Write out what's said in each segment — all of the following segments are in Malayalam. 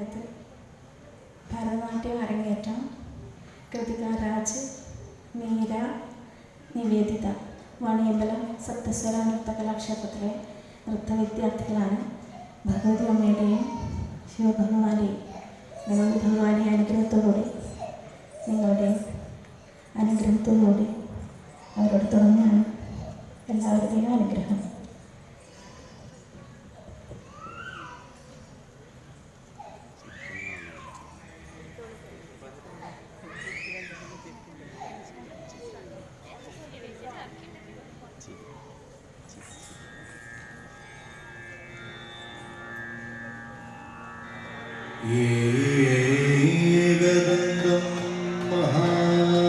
രംഗത്ത് ഭരതനാട്യം അരങ്ങേറ്റം കൃതിക രാജ് മീര നിവേദിത വണിയമ്പലം സപ്തസ്വര നൃത്തകലാക്ഷേത്രത്തിലെ നൃത്ത വിദ്യാർത്ഥികളാണ് ഭഗവതി അമ്മയുടെയും ശിവഭഗവാന്റെയും ഭഗവതി ഭഗവാന്റെ അനുഗ്രഹത്തോടുകൂടി നിങ്ങളുടെ അനുഗ്രഹത്തോടുകൂടി അവരോട് തുടങ്ങിയാണ് എല്ലാവരുടെയും അനുഗ്രഹം. ഏകദന്തം മഹാകായം.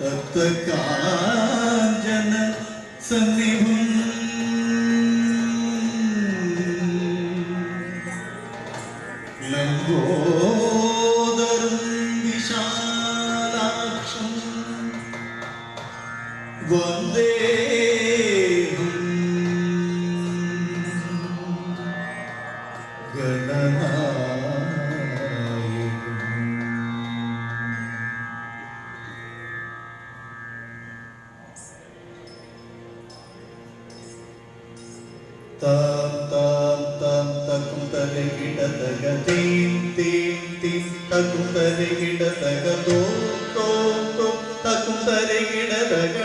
തപ്തകാഞ്ചന സന്നിഭം ലംബോദരം വിശാലാക്ഷം. വന്ദേ താം താം താം തക്കും തലകിട തക തീം തീം തീം തക്കും തലകിട തക തോ തോ തോ തക്കും തലകിട തക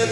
Oh,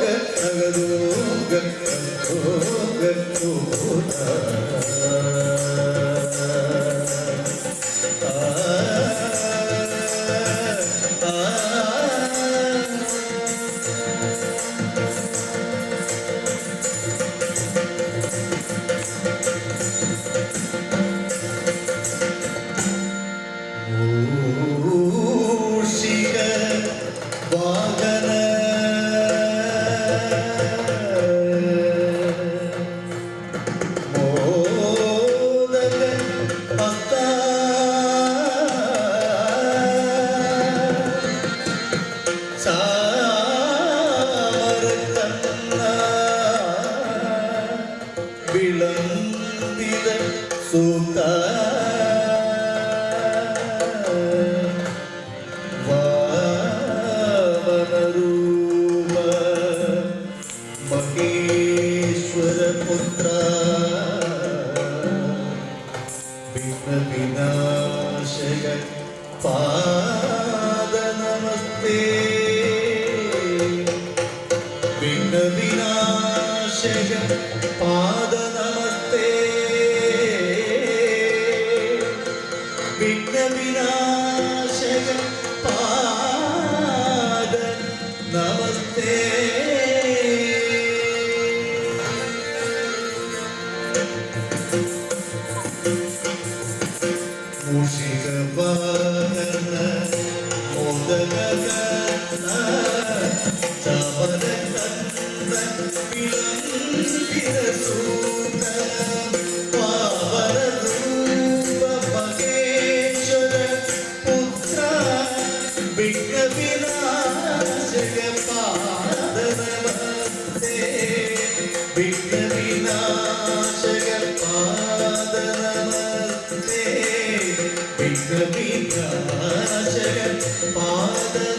good, oh, good, oh, good. 걸어가 വിഘ്നവിനാശക പാദ നമസ്തേ പാദ